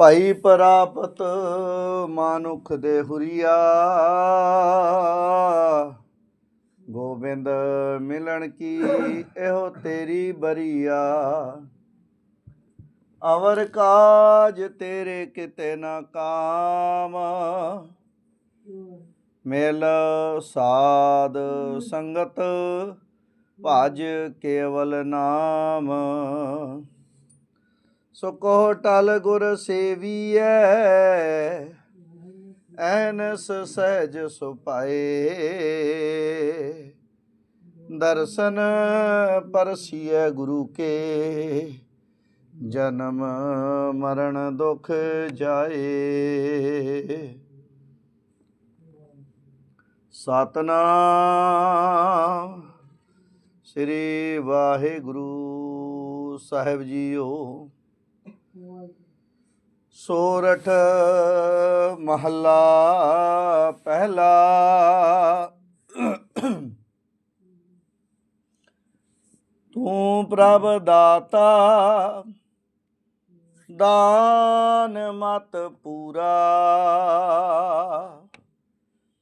ਭਾਈ ਪ੍ਰਾਪਤ ਮਾਨੁਖ ਦੇ ਹੁਰੀਆ। ਗੋਬਿੰਦ ਮਿਲਣ ਕੀ ਇਹੋ ਤੇਰੀ ਬਰੀਆ। ਅਵਰ ਕਾਜ ਤੇਰੇ ਕਿਤੇ ਨਾ ਕਾਮ। ਮਿਲ ਸਾਧ ਸੰਗਤ ਭਜ ਕੇਵਲ ਨਾਮ। ਸੋ ਕੋ ਟਲ ਗੁਰ ਸੇਵੀਐ, ਐਨਸ ਸਹਿਜ ਸੁਪਾਏ ਦਰਸ਼ਨ ਪਰਸੀਐ ਗੁਰੂ ਕੇ, ਜਨਮ ਮਰਨ ਦੁਖ ਜਾਏ। ਸਤਨਾਮ ਸ੍ਰੀ ਵਾਹਿਗੁਰੂ ਸਾਹਿਬ ਜੀਓ। ਸੋਰਠ ਮਹੱਲਾ ਪਹਿਲਾ। ਤੂੰ ਪ੍ਰਭ ਦਾਤਾ, ਦਾਨ ਮਤ ਪੂਰਾ।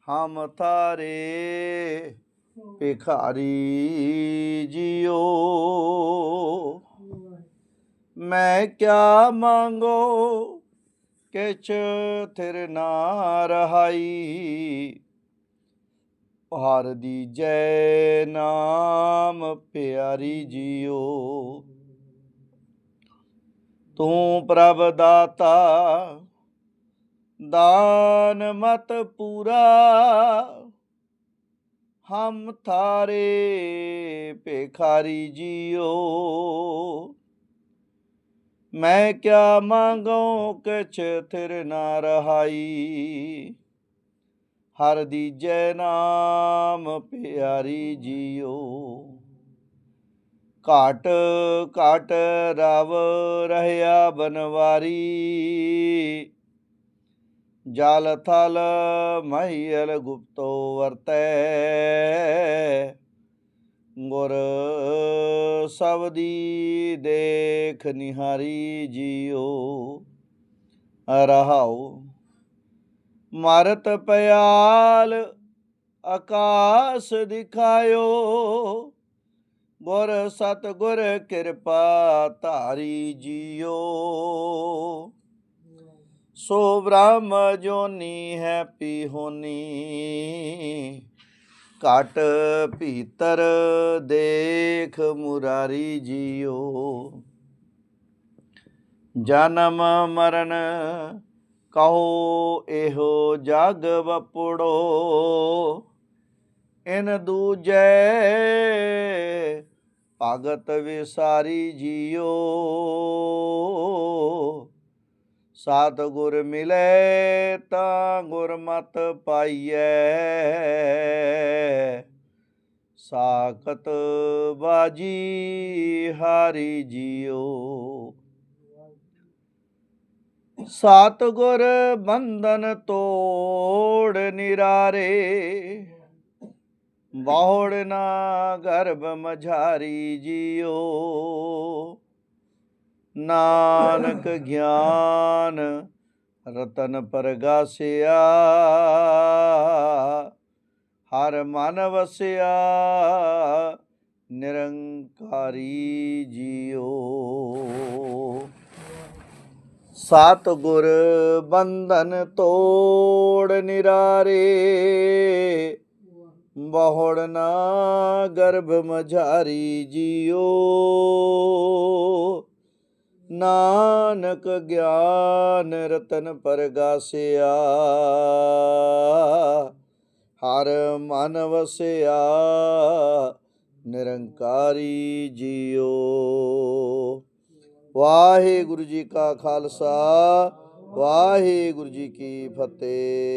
ਹਮ ਥਾਰੇ ਭਿਖਾਰੀ ਜੀਓ ਮੈਂ ਕਿਆ ਮੰਗੋ ਕਿਛ ਥਿਰ ਨਾ ਰਹਾਈ। ਹਰ ਦੀ ਜੈ ਨਾਮ ਪਿਆਰੀ ਜੀਓ। ਤੂੰ ਪ੍ਰਭ ਦਾਤਾ, ਦਾਨ ਮਤ ਪੂਰਾ। ਹਮ ਥਾਰੇ ਭਿਖਾਰੀ ਜੀਓ। ਮੈਂ ਕਿਆ ਮੰਗੋ ਕਿਛ ਥਿਰ ਨਾ ਰਹਾਈ? ਹਰ ਦੀਜੈ ਨਾਮ ਪਿਆਰੀ ਜੀਓ। ਘਾਟ ਘਾਟ ਰਵ ਰਹਿਆ ਬਨਵਾਰੀ। ਜਲ ਥਲ ਮਹੀਲ ਗੁਪਤੋ ਵਰਤੈ। ਗੁਰ ਸਭ ਦੀ ਦੇਖ ਨਿਹਾਰੀ ਜੀਓ। ਰਹਾਉ ਮਰਤ ਪਿਆਲ ਆਕਾਸ ਦਿਖਾਇਓ। ਗੁਰ ਸਤ ਗੁਰ ਕਿਰਪਾ ਧਾਰੀ ਜੀਓ। ਸੋ ਬ੍ਰਹਮ ਜੋਨੀ ਹੈ ਪੀ ਹੋਨੀ ਘਟ ਭੀਤਰ ਦੇਖ ਮੁਰਾਰੀ ਜੀਓ। ਜਨਮ ਮਰਨ ਕਹੋ ਇਹੋ ਜਗ ਵਪੜੋ। ਇਨ ਦੂਜੈ ਭਗਤ ਵਿਸਾਰੀ ਜੀਓ। ਸਾਧ ਗੁਰ ਮਿਲੇ ਤਾਂ ਗੁਰਮਤ ਪਾਈਐ। ਸਾਖਤ ਬਾਜੀ ਹਾਰੀ ਜੀਓ ਸਾਤ ਗੁਰ ਬੰਧਨ ਤੋੜ ਨਿਰਾਰੇ। ਬਾਹੜ ਨਾ ਗਰਭ ਮਝਾਰੀ ਜੀਓ ਨਾਨਕ ਗਿਆਨ ਰਤਨ ਪਰਗਾਸਿਆ। ਹਰ ਮਨ ਵਸਿਆ, ਨਿਰੰਕਾਰੀ ਜੀਓ। ਸਤ ਗੁਰ ਬੰਧਨ ਤੋੜ ਨਿਰਾਰੇ, ਬਹੁੜ ਨਾ ਗਰਭ ਮਝਾਰੀ ਜੀਓ। ਨਾਨਕ ਗਿਆਨ ਰਤਨ ਪਰਗਾਸਿਆ। ਹਰ ਮਨ ਵਸਿਆ, ਨਿਰੰਕਾਰੀ ਜੀਓ। ਵਾਹਿਗੁਰੂ ਜੀ ਕਾ ਖਾਲਸਾ, ਵਾਹਿਗੁਰੂ ਜੀ ਕੀ ਫਤਿਹ।